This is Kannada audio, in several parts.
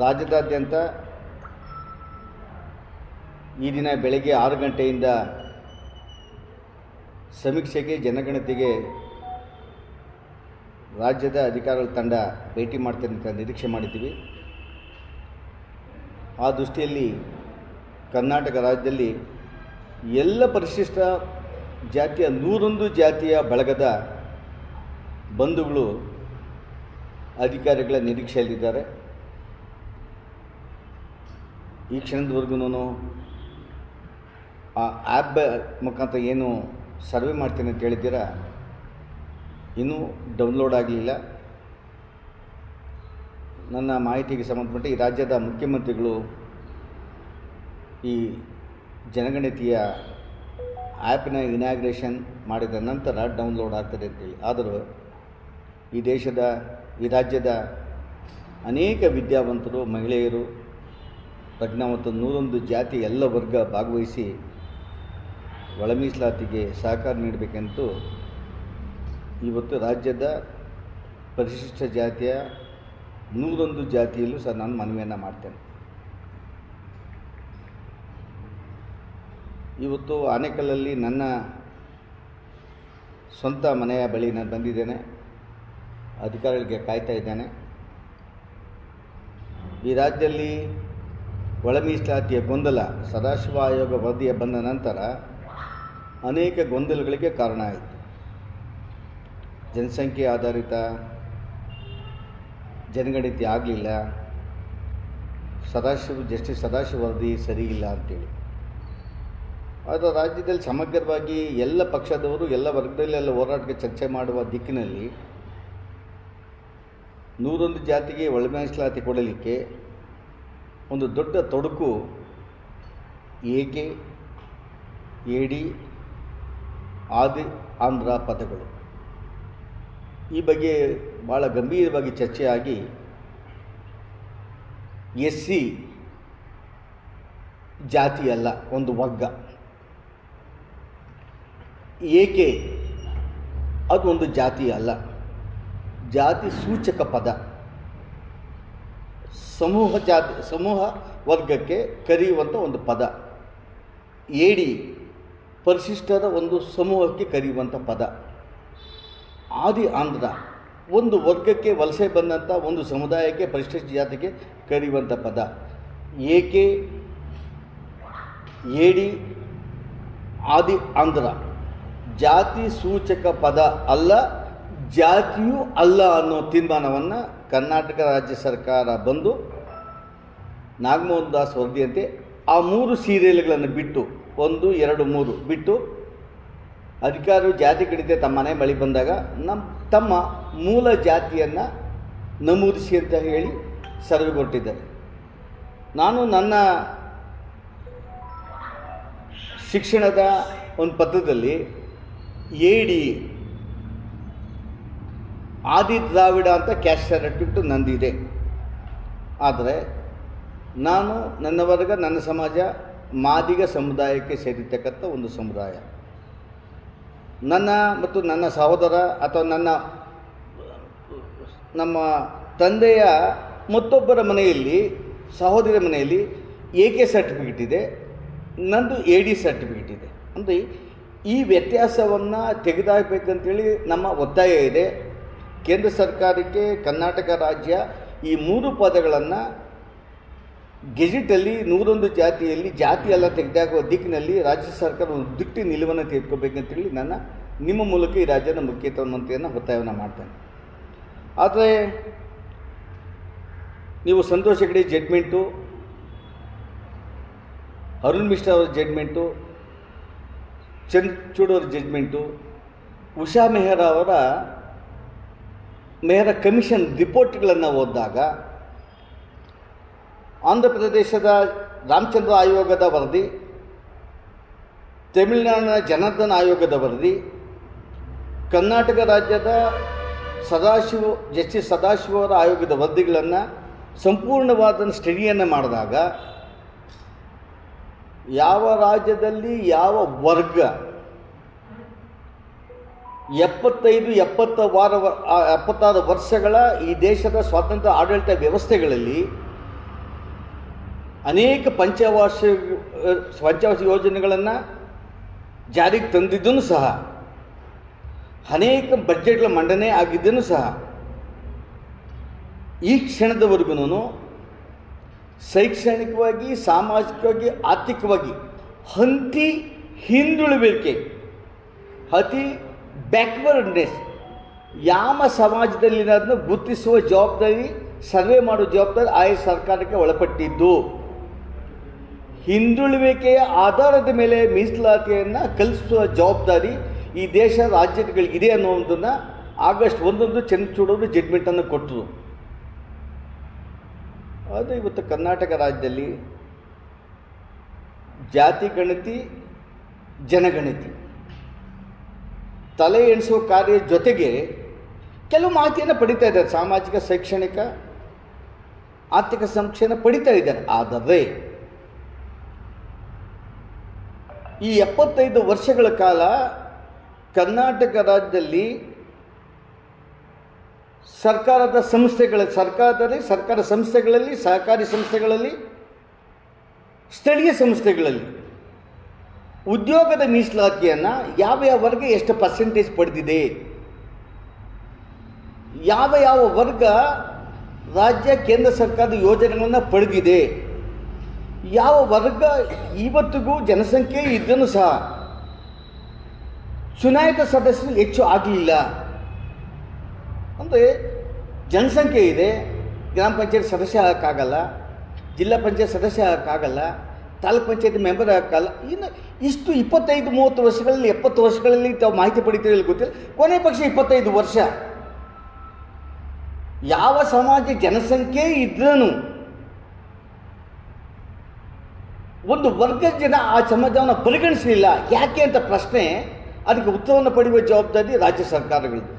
ರಾಜ್ಯದಾದ್ಯಂತ ಈ ದಿನ ಬೆಳಗ್ಗೆ ಆರು ಗಂಟೆಯಿಂದ ಸಮೀಕ್ಷೆಗೆ ಜನಗಣತಿಗೆ ರಾಜ್ಯದ ಅಧಿಕಾರಿಗಳ ತಂಡ ಭೇಟಿ ಮಾಡ್ತಾರೆ ಅಂತ ನಿರೀಕ್ಷೆ ಮಾಡಿದ್ದೀವಿ. ಆ ದೃಷ್ಟಿಯಲ್ಲಿ ಕರ್ನಾಟಕ ರಾಜ್ಯದಲ್ಲಿ ಎಲ್ಲ ಪರಿಶಿಷ್ಟ ಜಾತಿಯ ನೂರೊಂದು ಜಾತಿಯ ಬಳಗದ ಬಂಧುಗಳು ಅಧಿಕಾರಿಗಳ ನಿರೀಕ್ಷೆಯಲ್ಲಿದ್ದಾರೆ. ಈ ಕ್ಷಣದವರೆಗೂ ಆ ಆ್ಯಪ್ ಮುಖಾಂತರ ಏನು ಸರ್ವೆ ಮಾಡ್ತೀನಿ ಅಂತ ಹೇಳಿದ್ದೀರಾ? ಇನ್ನೂ ಡೌನ್ಲೋಡ್ ಆಗಲಿಲ್ಲ. ನನ್ನ ಮಾಹಿತಿಗೆ ಸಂಬಂಧಪಟ್ಟ ಈ ರಾಜ್ಯದ ಮುಖ್ಯಮಂತ್ರಿಗಳು ಈ ಜನಗಣತಿಯ ಆ್ಯಪಿನ ಇನಾಗ್ರೇಷನ್ ಮಾಡಿದ ನಂತರ ಡೌನ್ಲೋಡ್ ಆಗ್ತದೆ ಅಂತೇಳಿ ಆದರೂ ಈ ದೇಶದ, ಈ ರಾಜ್ಯದ ಅನೇಕ ವಿದ್ಯಾವಂತರು, ಮಹಿಳೆಯರು ಪ್ರಜ್ಞಾವಂತ ನೂರೊಂದು ಜಾತಿ ಎಲ್ಲ ವರ್ಗ ಭಾಗವಹಿಸಿ ಒಳ ಮೀಸಲಾತಿಗೆ ಸಹಕಾರ ನೀಡಬೇಕೆಂದು ಇವತ್ತು ರಾಜ್ಯದ ಪರಿಶಿಷ್ಟ ಜಾತಿಯ ನೂರೊಂದು ಜಾತಿಯಲ್ಲೂ ಸಹ ನಾನು ಮನವಿಯನ್ನು ಮಾಡ್ತೇನೆ. ಇವತ್ತು ಆನೇಕಲ್ಲಲ್ಲಿ ನನ್ನ ಸ್ವಂತ ಮನೆಯ ಬಳಿ ನಾನು ಬಂದಿದ್ದೇನೆ. ಅಧಿಕಾರಿಗಳಿಗೆ ಕಾಯ್ತಾ ಇದ್ದೇನೆ. ಈ ರಾಜ್ಯದಲ್ಲಿ ಒಳ ಮೀಸಲಾತಿಯ ಗೊಂದಲ ಸದಾಶಿವ ಆಯೋಗ ವರದಿಯ ಬಂದ ನಂತರ ಅನೇಕ ಗೊಂದಲಗಳಿಗೆ ಕಾರಣ ಆಯಿತು. ಜನಸಂಖ್ಯೆ ಆಧಾರಿತ, ಜನಗಣತಿ ಆಗಲಿಲ್ಲ, ಸದಾಶಿವ ಜಸ್ಟಿಸ್ ಸದಾಶಿವ ವರದಿ ಸರಿ ಇಲ್ಲ ಅಂತೇಳಿ. ಆದರೆ ರಾಜ್ಯದಲ್ಲಿ ಸಮಗ್ರವಾಗಿ ಎಲ್ಲ ಪಕ್ಷದವರು, ಎಲ್ಲ ವರ್ಗದಲ್ಲಿ ಎಲ್ಲ ಹೋರಾಟಕ್ಕೆ ಚರ್ಚೆ ಮಾಡುವ ದಿಕ್ಕಿನಲ್ಲಿ ನೂರೊಂದು ಜಾತಿಗೆ ಒಳಮೀಸಲಾತಿ ಕೊಡಲಿಕ್ಕೆ ಒಂದು ದೊಡ್ಡ ತೊಡಕು ಏಕೆ ಏಡಿ ಆದಿ, ಆಂಧ್ರ ಪದಗಳು. ಈ ಬಗ್ಗೆ ಭಾಳ ಗಂಭೀರವಾಗಿ ಚರ್ಚೆಯಾಗಿ ಎಸ್ ಸಿ ಜಾತಿ ಅಲ್ಲ, ಒಂದು ವರ್ಗ. ಏಕೆ ಅದು ಒಂದು ಜಾತಿ ಅಲ್ಲ. ಜಾತಿ ಸೂಚಕ ಪದ. ಸಮೂಹ ಜಾತಿ, ಸಮೂಹ ವರ್ಗಕ್ಕೆ ಕರೆಯುವಂಥ ಒಂದು ಪದ. ಏಡಿ ಪರಿಶಿಷ್ಟದ ಒಂದು ಸಮೂಹಕ್ಕೆ ಕರೆಯುವಂಥ ಪದ. ಆದಿ ಆಂಧ್ರ, ಒಂದು ವರ್ಗಕ್ಕೆ ವಲಸೆ ಬಂದಂಥ ಒಂದು ಸಮುದಾಯಕ್ಕೆ, ಪರಿಶಿಷ್ಟ ಜಾತಿಗೆ ಕರೆಯುವಂಥ ಪದ. ಏಕೆ ಏಡಿ ಆದಿ ಆಂಧ್ರ. ಜಾತಿ ಸೂಚಕ ಪದ ಅಲ್ಲ ಜಾತಿಯೂ ಅಲ್ಲ ಅನ್ನೋ ತೀರ್ಮಾನವನ್ನು ಕರ್ನಾಟಕ ರಾಜ್ಯ ಸರ್ಕಾರ ಬಂದು ನಾಗಮೋಹನ್ ದಾಸ್ ವರದಿಯಂತೆ ಆ ಮೂರು ಸೀರಿಯಲ್ಗಳನ್ನು ಬಿಟ್ಟು ಒಂದು, ಎರಡು, ಮೂರು ಬಿಟ್ಟು ಅಧಿಕಾರಿ ಜಾತಿ ಕಡಿತೆ ತಮ್ಮ ಮನೆ ಬಳಿ ಬಂದಾಗ ನಮ್ಮ ತಮ್ಮ ಮೂಲ ಜಾತಿಯನ್ನು ನಮೂದಿಸಿ ಅಂತ ಹೇಳಿ ಸರ್ವೆ ಕೊಟ್ಟಿದ್ದಾರೆ. ನಾನು ನನ್ನ ಶಿಕ್ಷಣದ ಒಂದು ಪತ್ರದಲ್ಲಿ ಏಡಿ ಆದಿ ದ್ರಾವಿಡ ಅಂತ ಕ್ಯಾಸ್ಟ್ ಸರ್ಟಿಫಿಕೇಟ್ ನಂದಿದೆ. ಆದರೆ ನಾನು ನನ್ನ ವರ್ಗ, ನನ್ನ ಸಮಾಜ, ಮಾದಿಗ ಸಮುದಾಯಕ್ಕೆ ಸೇರಿರ್ತಕ್ಕಂಥ ಒಂದು ಸಮುದಾಯ. ನನ್ನ ಮತ್ತು ನನ್ನ ಸಹೋದರ ಅಥವಾ ನನ್ನ ನಮ್ಮ ತಂದೆಯ ಮತ್ತೊಬ್ಬರ ಮನೆಯಲ್ಲಿ ಸಹೋದರ ಮನೆಯಲ್ಲಿ ಎ ಕೆ ಸರ್ಟಿಫಿಕೇಟ್ ಇದೆ, ನಂದು ಎ ಡಿ ಸರ್ಟಿಫಿಕೇಟ್ ಇದೆ. ಅಂದರೆ ಈ ವ್ಯತ್ಯಾಸವನ್ನು ತೆಗೆದಾಕಬೇಕಂತೇಳಿ ನಮ್ಮ ಒತ್ತಾಯ ಇದೆ. ಕೇಂದ್ರ ಸರ್ಕಾರಕ್ಕೆ ಕರ್ನಾಟಕ ರಾಜ್ಯ ಈ ಮೂರು ಪದಗಳನ್ನು ಗೆಜೆಟಲ್ಲಿ ನೂರೊಂದು ಜಾತಿಯಲ್ಲಿ ಜಾತಿ ಎಲ್ಲ ತೆಗೆದಾಗುವ ದಿಕ್ಕಿನಲ್ಲಿ ರಾಜ್ಯ ಸರ್ಕಾರ ಒಂದು ದಿಟ್ಟಿ ನಿಲುವನ್ನು ತೆಗೆದುಕೋಬೇಕಂತೇಳಿ ನನ್ನ, ನಿಮ್ಮ ಮೂಲಕ ಈ ರಾಜ್ಯದ ಮುಖ್ಯಮಂತ್ರಿಯನ್ನು ಒತ್ತಾಯವನ್ನು ಮಾಡ್ತೇನೆ. ಆದರೆ ನೀವು ಸಂತೋಷ್ ಹೆಗಡೆ ಜಡ್ಮೆಂಟು ಅರುಣ್ ಮಿಶ್ರಾ ಅವರ ಜಡ್ಮೆಂಟು ಚಂದ್ರಚೂಡ್ ಅವರ ಜಡ್ಮೆಂಟು ಉಷಾ ಮೆಹ್ರಾ ಅವರ ಮೆಹ್ರಾ ಕಮಿಷನ್ ರಿಪೋರ್ಟ್ಗಳನ್ನು ಓದಿದಾಗ ಆಂಧ್ರ ಪ್ರದೇಶದ ರಾಮಚಂದ್ರ ಆಯೋಗದ ವರದಿ, ತಮಿಳುನಾಡಿನ ಜನಾರ್ದನ ಆಯೋಗದ ವರದಿ, ಕರ್ನಾಟಕ ರಾಜ್ಯದ ಸದಾಶಿವ ಜಸ್ಟಿಸ್ ಸದಾಶಿವರ ಆಯೋಗದ ವರದಿಗಳನ್ನು ಸಂಪೂರ್ಣವಾದ ಸ್ಟಡಿಯನ್ನು ಮಾಡಿದಾಗ ಯಾವ ರಾಜ್ಯದಲ್ಲಿ ಯಾವ ವರ್ಗ ಎಪ್ಪತ್ತೈದು, ಎಪ್ಪತ್ತ ವಾರ ಎಪ್ಪತ್ತಾರು ವರ್ಷಗಳ ಈ ದೇಶದ ಸ್ವಾತಂತ್ರ್ಯ ಆಡಳಿತ ವ್ಯವಸ್ಥೆಗಳಲ್ಲಿ ಅನೇಕ ಪಂಚವಾರ್ಷ ಪಂಚವಾರ್ಷಿಕ ಯೋಜನೆಗಳನ್ನು ಜಾರಿಗೆ ತಂದಿದ್ದೂ ಸಹ, ಅನೇಕ ಬಜೆಟ್ಗಳ ಮಂಡನೆ ಆಗಿದ್ದನ್ನು ಸಹ, ಈ ಕ್ಷಣದವರೆಗೂ ಶೈಕ್ಷಣಿಕವಾಗಿ, ಸಾಮಾಜಿಕವಾಗಿ, ಆರ್ಥಿಕವಾಗಿ ಹಂತಿ ಹಿಂದುಳಿಬೇಕೆ, ಅತಿ ಬ್ಯಾಕ್ವರ್ಡ್ನೆಸ್ ಯಾವ ಸಮಾಜದಲ್ಲಿರೋದನ್ನು ಗುರುತಿಸುವ ಜವಾಬ್ದಾರಿ, ಸರ್ವೆ ಮಾಡುವ ಜವಾಬ್ದಾರಿ ಆಯಾ ಸರ್ಕಾರಕ್ಕೆ ಒಳಪಟ್ಟಿದ್ದು. ಹಿಂದುಳುವಿಕೆಯ ಆಧಾರದ ಮೇಲೆ ಮೀಸಲಾತಿಯನ್ನು ಕಲಿಸುವ ಜವಾಬ್ದಾರಿ ಈ ದೇಶ ರಾಜ್ಯಗಳಿಗಿದೆ ಅನ್ನೋದನ್ನು ಆಗಸ್ಟ್ ಒಂದೊಂದು ಚಂದ್ರಚೂಡೋದು ಜಡ್ಮೆಂಟನ್ನು ಕೊಟ್ಟರು. ಅದು ಇವತ್ತು ಕರ್ನಾಟಕ ರಾಜ್ಯದಲ್ಲಿ ಜಾತಿ ಗಣತಿ, ಜನಗಣತಿ. ತಲೆ ಎಣಿಸುವ ಕಾರ್ಯ ಜೊತೆಗೆ ಕೆಲವು ಮಾಹಿತಿಯನ್ನು ಪಡಿತಾ ಇದ್ದಾರೆ. ಸಾಮಾಜಿಕ, ಶೈಕ್ಷಣಿಕ, ಆರ್ಥಿಕ ಸಂಕ್ಷೇನ ಪಡಿತಾ ಇದ್ದಾರೆ. ಆದರೆ ಈ ಎಪ್ಪತ್ತೈದು ವರ್ಷಗಳ ಕಾಲ ಕರ್ನಾಟಕ ರಾಜ್ಯದಲ್ಲಿ ಸರ್ಕಾರದ ಸಂಸ್ಥೆಗಳ, ಸರ್ಕಾರದಲ್ಲಿ, ಸರ್ಕಾರ ಸಂಸ್ಥೆಗಳಲ್ಲಿ, ಸಹಕಾರಿ ಸಂಸ್ಥೆಗಳಲ್ಲಿ, ಸ್ಥಳೀಯ ಸಂಸ್ಥೆಗಳಲ್ಲಿ ಉದ್ಯೋಗದ ಮೀಸಲಾತಿಯನ್ನು ಯಾವ ಯಾವ ವರ್ಗ ಎಷ್ಟು ಪರ್ಸೆಂಟೇಜ್ ಪಡೆದಿದೆ? ಯಾವ ಯಾವ ವರ್ಗ ರಾಜ್ಯ, ಕೇಂದ್ರ ಸರ್ಕಾರದ ಯೋಜನೆಗಳನ್ನು ಪಡೆದಿದೆ? ಯಾವ ವರ್ಗ ಇವತ್ತಿಗೂ ಜನಸಂಖ್ಯೆ ಇದ್ದನು ಸಹ ಚುನಾಯಿತ ಸದಸ್ಯರು ಹೆಚ್ಚು ಆಗಲಿಲ್ಲ. ಅಂದರೆ ಜನಸಂಖ್ಯೆ ಇದೆ, ಗ್ರಾಮ ಪಂಚಾಯತ್ ಸದಸ್ಯ ಆಗೋಕ್ಕಾಗಲ್ಲ, ಜಿಲ್ಲಾ ಪಂಚಾಯತ್ ಸದಸ್ಯ ಆಗಕ್ಕಾಗಲ್ಲ ತಾಲೂಕ್ ಪಂಚಾಯತ್ ಮೆಂಬರ್ ಆಗಲ್ಲ ಇನ್ನು ಇಷ್ಟು ಇಪ್ಪತ್ತೈದು, ಮೂವತ್ತು ವರ್ಷಗಳಲ್ಲಿ, ಎಪ್ಪತ್ತು ವರ್ಷಗಳಲ್ಲಿ ತಾವು ಮಾಹಿತಿ ಪಡಿತೀರಿ ಗೊತ್ತಿಲ್ಲ. ಕೊನೆ ಪಕ್ಷ ಇಪ್ಪತ್ತೈದು ವರ್ಷ. ಯಾವ ಸಮಾಜ ಜನಸಂಖ್ಯೆ ಇದ್ರೂ ಒಂದು ವರ್ಗದ ಜನ ಆ ಸಮಾಜವನ್ನು ಪರಿಗಣಿಸಲಿಲ್ಲ. ಯಾಕೆ ಅಂತ ಪ್ರಶ್ನೆ, ಅದಕ್ಕೆ ಉತ್ತರವನ್ನು ಪಡೆಯುವ ಜವಾಬ್ದಾರಿ ರಾಜ್ಯ ಸರ್ಕಾರಗಳದ್ದು.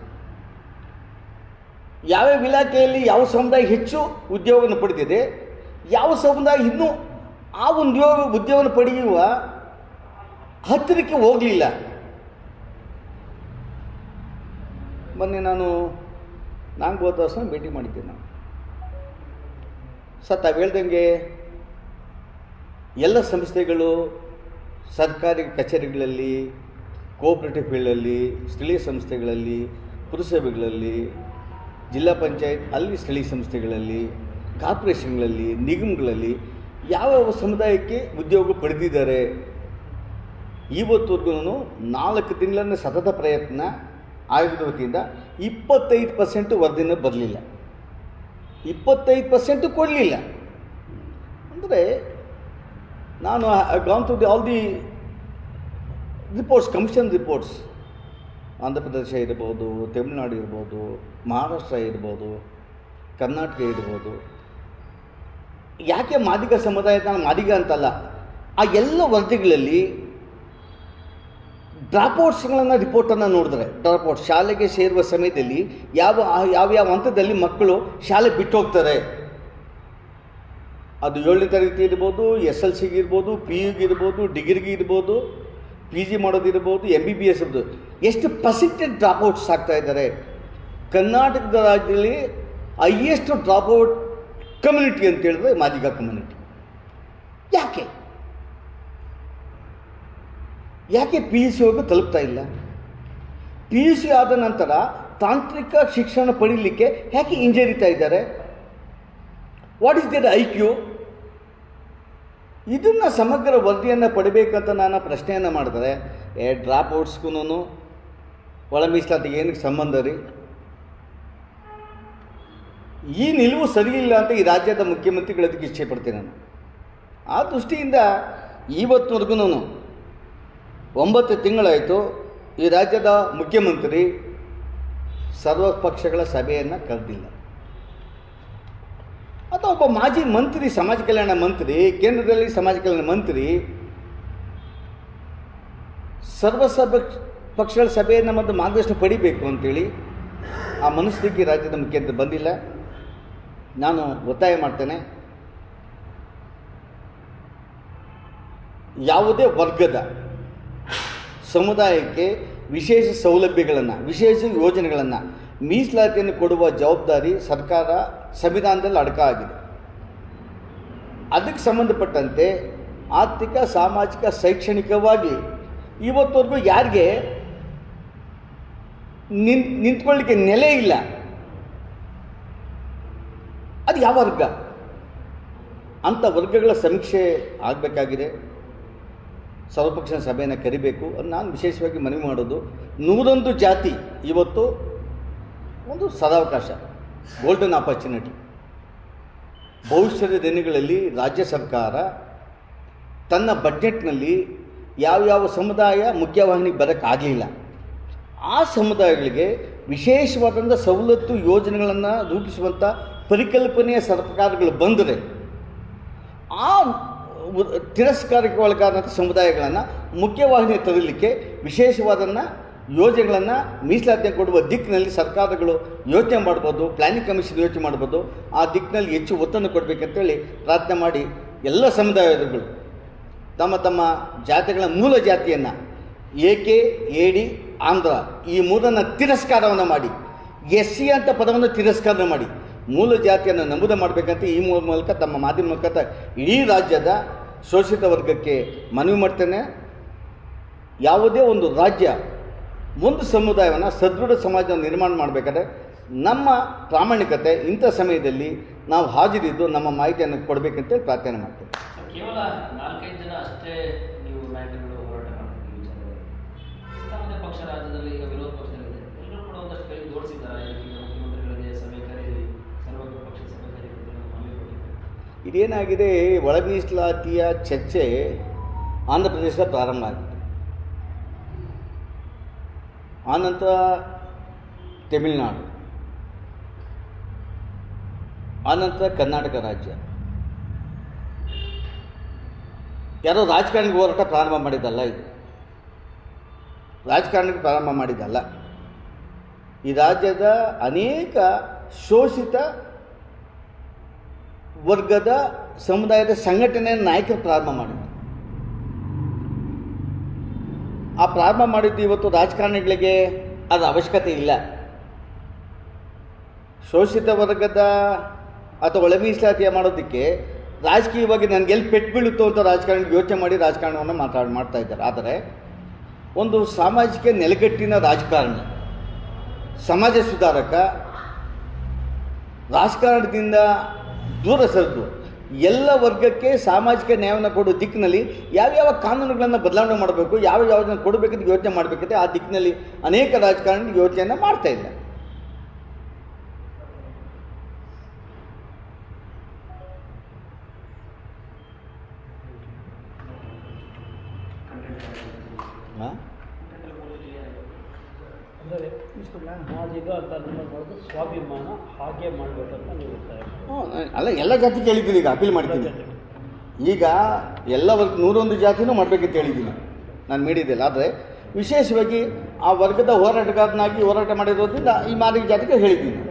ಯಾವ್ಯಾವ ಇಲಾಖೆಯಲ್ಲಿ ಯಾವ ಸಮುದಾಯ ಹೆಚ್ಚು ಉದ್ಯೋಗವನ್ನು ಪಡೆದಿದೆ, ಯಾವ ಸಮುದಾಯ ಇನ್ನೂ ಆ ಉದ್ಯೋಗ ಉದ್ಯೋಗವನ್ನು ಪಡೆಯುವ ಹತ್ತಿರಕ್ಕೆ ಹೋಗಲಿಲ್ಲ. ಮೊನ್ನೆ ನಾನು ನಾಂಗೋದಾಸನ ಭೇಟಿ ಮಾಡಿದ್ದೆ ನಾನು. ಸತ್ತ ಹೇಳ್ದಂಗೆ ಎಲ್ಲ ಸಂಸ್ಥೆಗಳು ಸರ್ಕಾರಿ ಕಚೇರಿಗಳಲ್ಲಿ, ಕೋಆಪ್ರೇಟಿವ್ ಫೀಲ್ಡಲ್ಲಿ, ಸ್ಥಳೀಯ ಸಂಸ್ಥೆಗಳಲ್ಲಿ, ಪುರಸಭೆಗಳಲ್ಲಿ, ಜಿಲ್ಲಾ ಪಂಚಾಯತ್, ಅಲ್ಲಿ ಸ್ಥಳೀಯ ಸಂಸ್ಥೆಗಳಲ್ಲಿ, ಕಾರ್ಪೊರೇಷನ್ಗಳಲ್ಲಿ, ನಿಗಮಗಳಲ್ಲಿ ಯಾವ್ಯಾವ ಸಮುದಾಯಕ್ಕೆ ಉದ್ಯೋಗ ಪಡೆದಿದ್ದಾರೆ? ಇವತ್ತವರೆಗೂ ನಾಲ್ಕು ತಿಂಗಳನ್ನು ಸತತ ಪ್ರಯತ್ನ ಆಯೋಗದ ವತಿಯಿಂದ ಇಪ್ಪತ್ತೈದು ಪರ್ಸೆಂಟು ವರದಿನ ಬರಲಿಲ್ಲ. ಇಪ್ಪತ್ತೈದು ಪರ್ಸೆಂಟು ಕೊಡಲಿಲ್ಲ. ಅಂದರೆ ನಾನು gone to the all the reports commission reports Andhra Pradesh ಇರ್ಬೋದು, ತಮಿಳುನಾಡು ಇರ್ಬೋದು, ಮಹಾರಾಷ್ಟ್ರ ಇರ್ಬೋದು, ಕರ್ನಾಟಕ ಇರ್ಬೋದು. ಯಾಕೆ ಮಾದಿಗ ಸಮುದಾಯ ಮಾದಿಗ ಅಂತಲ್ಲ, ಆ ಎಲ್ಲ ವರದಿಗಳಲ್ಲಿ ಡ್ರಾಪ್ಔಟ್ಸ್ಗಳನ್ನು ರಿಪೋರ್ಟನ್ನು ನೋಡಿದ್ರೆ ಡ್ರಾಪ್ಔಟ್ ಶಾಲೆಗೆ ಸೇರುವ ಸಮಯದಲ್ಲಿ ಯಾವ ಯಾವ್ಯಾವ ಹಂತದಲ್ಲಿ ಮಕ್ಕಳು ಶಾಲೆ ಬಿಟ್ಟು ಹೋಗ್ತಾರೆ. ಅದು ಏಳನೇ ತರಗತಿ ಇರ್ಬೋದು ಎಸ್ ಎಲ್ ಸಿಗೆ ಇರ್ಬೋದು ಪಿ ಯುಗೆ ಇರ್ಬೋದು ಡಿಗ್ರಿಗೆ ಇರ್ಬೋದು ಪಿ ಜಿ ಮಾಡೋದಿರ್ಬೋದು ಎಂ ಬಿ ಬಿ ಎಸ್ ಇರ್ಬೋದು. ಎಷ್ಟು ಪರ್ಸೆಂಟೇಜ್ ಡ್ರಾಪ್ಔಟ್ಸ್ ಆಗ್ತಾ ಇದ್ದಾರೆ? ಕರ್ನಾಟಕದ ರಾಜ್ಯದಲ್ಲಿ ಹೈಯೆಸ್ಟ್ ಡ್ರಾಪ್ಔಟ್ ಕಮ್ಯುನಿಟಿ ಅಂತ ಹೇಳಿದ್ರೆ ಮಾದಿಗ ಕಮ್ಯುನಿಟಿ. ಯಾಕೆ? ಯಾಕೆ ಪಿ ಯು ಸಿವರೆಗೂ ತಲುಪ್ತಾ ಇಲ್ಲ? ಪಿ ಯು ಸಿ ಆದ ನಂತರ ತಾಂತ್ರಿಕ ಶಿಕ್ಷಣ ಪಡೀಲಿಕ್ಕೆ ಯಾಕೆ ಹಿಂಜರಿತಾ ಇದ್ದಾರೆ? What is their I Q ಇದನ್ನು ಸಮಗ್ರ ವರದಿಯನ್ನು ಪಡಿಬೇಕಂತ ನಾನು ಪ್ರಶ್ನೆಯನ್ನು ಮಾಡಿದರೆ, ಏ ಡ್ರಾಪ್ ಔಟ್ಸ್ಗೂನು ಒಳ ಮೀಸಲಾತಿಗೆ ಏನಕ್ಕೆ ಸಂಬಂಧ ರೀ? ಈ ನಿಲುವು ಸರಿಯಿಲ್ಲ ಅಂತ ಈ ರಾಜ್ಯದ ಮುಖ್ಯಮಂತ್ರಿಗಳು ಅದಕ್ಕೆ ಇಚ್ಛೆಪಡ್ತೀನಿ ನಾನು. ಆ ದೃಷ್ಟಿಯಿಂದ ಇವತ್ತಿನವರೆಗೂ ಒಂಬತ್ತು ತಿಂಗಳಾಯಿತು ಈ ರಾಜ್ಯದ ಮುಖ್ಯಮಂತ್ರಿ ಸರ್ವ ಪಕ್ಷಗಳ ಸಭೆಯನ್ನು ಕರೆದಿಲ್ಲ. ಅಥವಾ ಒಬ್ಬ ಮಾಜಿ ಮಂತ್ರಿ, ಸಮಾಜ ಕಲ್ಯಾಣ ಮಂತ್ರಿ, ಕೇಂದ್ರದಲ್ಲಿ ಸಮಾಜ ಕಲ್ಯಾಣ ಮಂತ್ರಿ ಸರ್ವ ಸಭೆ ಪಕ್ಷಗಳ ಸಭೆಯನ್ನು ಮತ್ತು ಮಾರ್ಗದರ್ಶನ ಪಡಿಬೇಕು ಅಂತೇಳಿ ಆ ಮನಸ್ಥಿತಿ ರಾಜ್ಯದ ಮುಖ್ಯಮಂತ್ರಿ ಬಂದಿಲ್ಲ. ನಾನು ಒತ್ತಾಯ ಮಾಡ್ತೇನೆ. ಯಾವುದೇ ವರ್ಗದ ಸಮುದಾಯಕ್ಕೆ ವಿಶೇಷ ಸೌಲಭ್ಯಗಳನ್ನು, ವಿಶೇಷ ಯೋಜನೆಗಳನ್ನು ಮೀಸಲಾತಿಯನ್ನು ಕೊಡುವ ಜವಾಬ್ದಾರಿ ಸರ್ಕಾರ ಸಂವಿಧಾನದಲ್ಲಿ ಅಡಕ ಆಗಿದೆ. ಅದಕ್ಕೆ ಸಂಬಂಧಪಟ್ಟಂತೆ ಆರ್ಥಿಕ, ಸಾಮಾಜಿಕ, ಶೈಕ್ಷಣಿಕವಾಗಿ ಇವತ್ತವರೆಗೂ ಯಾರಿಗೆ ನಿಂತ್ ನಿಂತ್ಕೊಳ್ಳಿಕ್ಕೆ ನೆಲೆ ಇಲ್ಲ. ಅದು ಯಾವ ವರ್ಗ? ಅಂಥ ವರ್ಗಗಳ ಸಮೀಕ್ಷೆ ಆಗಬೇಕಾಗಿದೆ. ಸರ್ವಪಕ್ಷ ಸಭೆಯನ್ನು ಕರಿಬೇಕು ಅದು ನಾನು ವಿಶೇಷವಾಗಿ ಮನವಿ ಮಾಡೋದು. ನೂರೊಂದು ಜಾತಿ ಇವತ್ತು ಒಂದು ಸದಾವಕಾಶ ಗೋಲ್ಡನ್ ಆಪರ್ಚುನಿಟಿ ಭವಿಷ್ಯದ ದಿನಗಳಲ್ಲಿ ರಾಜ್ಯ ಸರ್ಕಾರ ತನ್ನ ಬಜೆಟ್ನಲ್ಲಿ ಯಾವ್ಯಾವ ಸಮುದಾಯ ಮುಖ್ಯವಾಹಿನಿಗೆ ಬರೋಕ್ಕಾಗಲಿಲ್ಲ. ಆ ಸಮುದಾಯಗಳಿಗೆ ವಿಶೇಷವಾದಂಥ ಸವಲತ್ತು ಯೋಜನೆಗಳನ್ನು ರೂಪಿಸುವಂಥ ಪರಿಕಲ್ಪನೆಯ ಸರ್ಕಾರಗಳು ಬಂದರೆ ಆ ತಿರಸ್ಕಾರಕ್ಕೆ ಒಳಗಾದಂಥ ಸಮುದಾಯಗಳನ್ನು ಮುಖ್ಯವಾಹಿನಿ ತರಲಿಕ್ಕೆ ವಿಶೇಷವಾದನ್ನು ಯೋಜನೆಗಳನ್ನು ಮೀಸಲಾತಿ ಕೊಡುವ ದಿಕ್ಕಿನಲ್ಲಿ ಸರ್ಕಾರಗಳು ಯೋಚನೆ ಮಾಡ್ಬೋದು ಪ್ಲಾನಿಂಗ್ ಕಮಿಷನ್ ಯೋಚನೆ ಮಾಡ್ಬೋದು, ಆ ದಿಕ್ಕಿನಲ್ಲಿ ಹೆಚ್ಚು ಒತ್ತನ್ನು ಕೊಡಬೇಕಂತೇಳಿ ಪ್ರಾರ್ಥನೆ ಮಾಡಿ ಎಲ್ಲ ಸಮುದಾಯಗಳು ತಮ್ಮ ತಮ್ಮ ಜಾತಿಗಳ ಮೂಲ ಜಾತಿಯನ್ನು ಏಕೆ, ಏಡಿ, ಆಂಧ್ರ ಈ ಮೂರನ್ನು ತಿರಸ್ಕಾರವನ್ನು ಮಾಡಿ, ಎಸ್ ಸಿ ಅಂತ ಪದವನ್ನು ತಿರಸ್ಕಾರ ಮಾಡಿ ಮೂಲ ಜಾತಿಯನ್ನು ನಮೂದು ಮಾಡಬೇಕಂತ ಈ ಮೂಲಕ ತಮ್ಮ ಮಾಧ್ಯಮ ಮೂಲಕ ಇಡೀ ರಾಜ್ಯದ ಶೋಷಿತ ವರ್ಗಕ್ಕೆ ಮನವಿ ಮಾಡ್ತೇನೆ. ಯಾವುದೇ ಒಂದು ರಾಜ್ಯ ಒಂದು ಸಮುದಾಯವನ್ನು ಸದೃಢ ಸಮಾಜವನ್ನು ನಿರ್ಮಾಣ ಮಾಡಬೇಕಾದ್ರೆ ನಮ್ಮ ಪ್ರಾಮಾಣಿಕತೆ ಇಂಥ ಸಮಯದಲ್ಲಿ ನಾವು ಹಾಜರಿದ್ದು ನಮ್ಮ ಮಾಹಿತಿಯನ್ನು ಕೊಡಬೇಕಂತೇಳಿ ಪ್ರಾರ್ಥನೆ ಮಾಡ್ತೇವೆ ಕೇವಲ ನಾಲ್ಕೈದು ಜನ ಅಷ್ಟೇ ನೀವು ನಾಯಕರುಗಳು ಹೋರಾಟ ಪಕ್ಷ ರಾಜ್ಯದಲ್ಲಿ ಈಗ ವಿರೋಧ ಪಕ್ಷದಲ್ಲಿದೆ ಎಲ್ಲರೂ ಕೂಡ ಒಂದಷ್ಟು ಕೈ ಈಗ ಮುಖ್ಯಮಂತ್ರಿಗಳಿಗೆ ಸಭೆ ಕರೀರಿ ಸರ್ವಜ್ಞ ಪಕ್ಷ ಸಭೆ ಕರೀರಿ ಅಂತ ನಾವು ಮನವಿ ಕೊಟ್ಟಿದ್ದೇವೆ ಇದೇನಾಗಿದೆ? ಒಳ ಮೀಸಲಾತಿಯ ಚರ್ಚೆ ಆಂಧ್ರ ಪ್ರದೇಶದ ಪ್ರಾರಂಭ ಆಗಿದೆ. ಆನಂತರ ತಮಿಳುನಾಡು. ಆನಂತರ ಕರ್ನಾಟಕ ರಾಜ್ಯ. ಯಾರೋ ರಾಜಕಾರಣಿಗೆ ಹೋರಾಟ ಪ್ರಾರಂಭ ಮಾಡಿದ್ದಲ್ಲ ಇದು. ರಾಜಕಾರಣಿಗೆ ಪ್ರಾರಂಭ ಮಾಡಿದ್ದಲ್ಲ. ಈ ರಾಜ್ಯದ ಅನೇಕ ಶೋಷಿತ ವರ್ಗದ ಸಮುದಾಯದ ಸಂಘಟನೆಯ ನಾಯಕರು ಪ್ರಾರಂಭ ಮಾಡಿದ್ದು ಆ ಪ್ರಾರಂಭ ಮಾಡಿದ್ದು ಇವತ್ತು ರಾಜಕಾರಣಿಗಳಿಗೆ ಅದರ ಅವಶ್ಯಕತೆ ಇಲ್ಲ. ಶೋಷಿತ ವರ್ಗದ ಅಥವಾ ಒಳ ಮೀಸಲಾತಿಯ ಮಾಡೋದಕ್ಕೆ ರಾಜಕೀಯವಾಗಿ ನನಗೆ ಎಲ್ಲಿ ಪೆಟ್ಟು ಬೀಳುತ್ತೋ ಅಂತ ರಾಜಕಾರಣ ಯೋಚನೆ ಮಾಡಿ ರಾಜಕಾರಣವನ್ನು ಮಾತಾಡ್, ಮಾಡ್ತಾ ಇದ್ದಾರೆ. ಆದರೆ ಒಂದು ಸಾಮಾಜಿಕ ನೆಲೆಗಟ್ಟಿನ ರಾಜಕಾರಣಿ, ಸಮಾಜ ಸುಧಾರಕ, ರಾಜಕಾರಣದಿಂದ ದೂರ ಸರಿದು. ಎಲ್ಲ ವರ್ಗಕ್ಕೆ ಸಾಮಾಜಿಕ ನ್ಯಾಯವನ್ನು ಕೊಡುವ ದಿಕ್ಕಿನಲ್ಲಿ ಯಾವ್ಯಾವ ಕಾನೂನುಗಳನ್ನು ಬದಲಾವಣೆ ಮಾಡಬೇಕು, ಯಾವ ಯಾವುದನ್ನು ಕೊಡಬೇಕಂತ ಯೋಚನೆ ಮಾಡಬೇಕಂತೆ ಆ ದಿಕ್ಕಿನಲ್ಲಿ ಅನೇಕ ರಾಜಕಾರಣಿ ಯೋಚನೆಯನ್ನು ಮಾಡ್ತಾ ಇಲ್ಲ. ಹಾಂ ಅಂದರೆ ನಾವೀಗ ಅಂತ ಮಾಡೋದು ಸ್ವಾಭಿಮಾನ ಹಾಗೆ ಮಾಡಬೇಕಂತ ನೀವು. ಅಲ್ಲ ಎಲ್ಲ ಜಾತಿ ಕೇಳಿದ್ದೀನಿ ಈಗ ಅಪೀಲ್ ಮಾಡ್ತೀನಿ. ಈಗ ಎಲ್ಲ ವರ್ಗ ನೂರೊಂದು ಜಾತಿನೂ ಮಾಡಬೇಕಂತ ಹೇಳಿದ್ದೀನಿ. ನಾನು ಮೀಡಿದ್ದಿಲ್ಲ ಆದರೆ ವಿಶೇಷವಾಗಿ ಆ ವರ್ಗದ ಹೋರಾಟಗಾರನಾಗಿ ಹೋರಾಟ ಮಾಡಿರೋದ್ರಿಂದ ಈ ಮಾದರಿ ಜಾತಿಗೆ ಹೇಳಿದ್ದೀನಿ.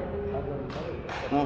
ಹ್ಞೂ.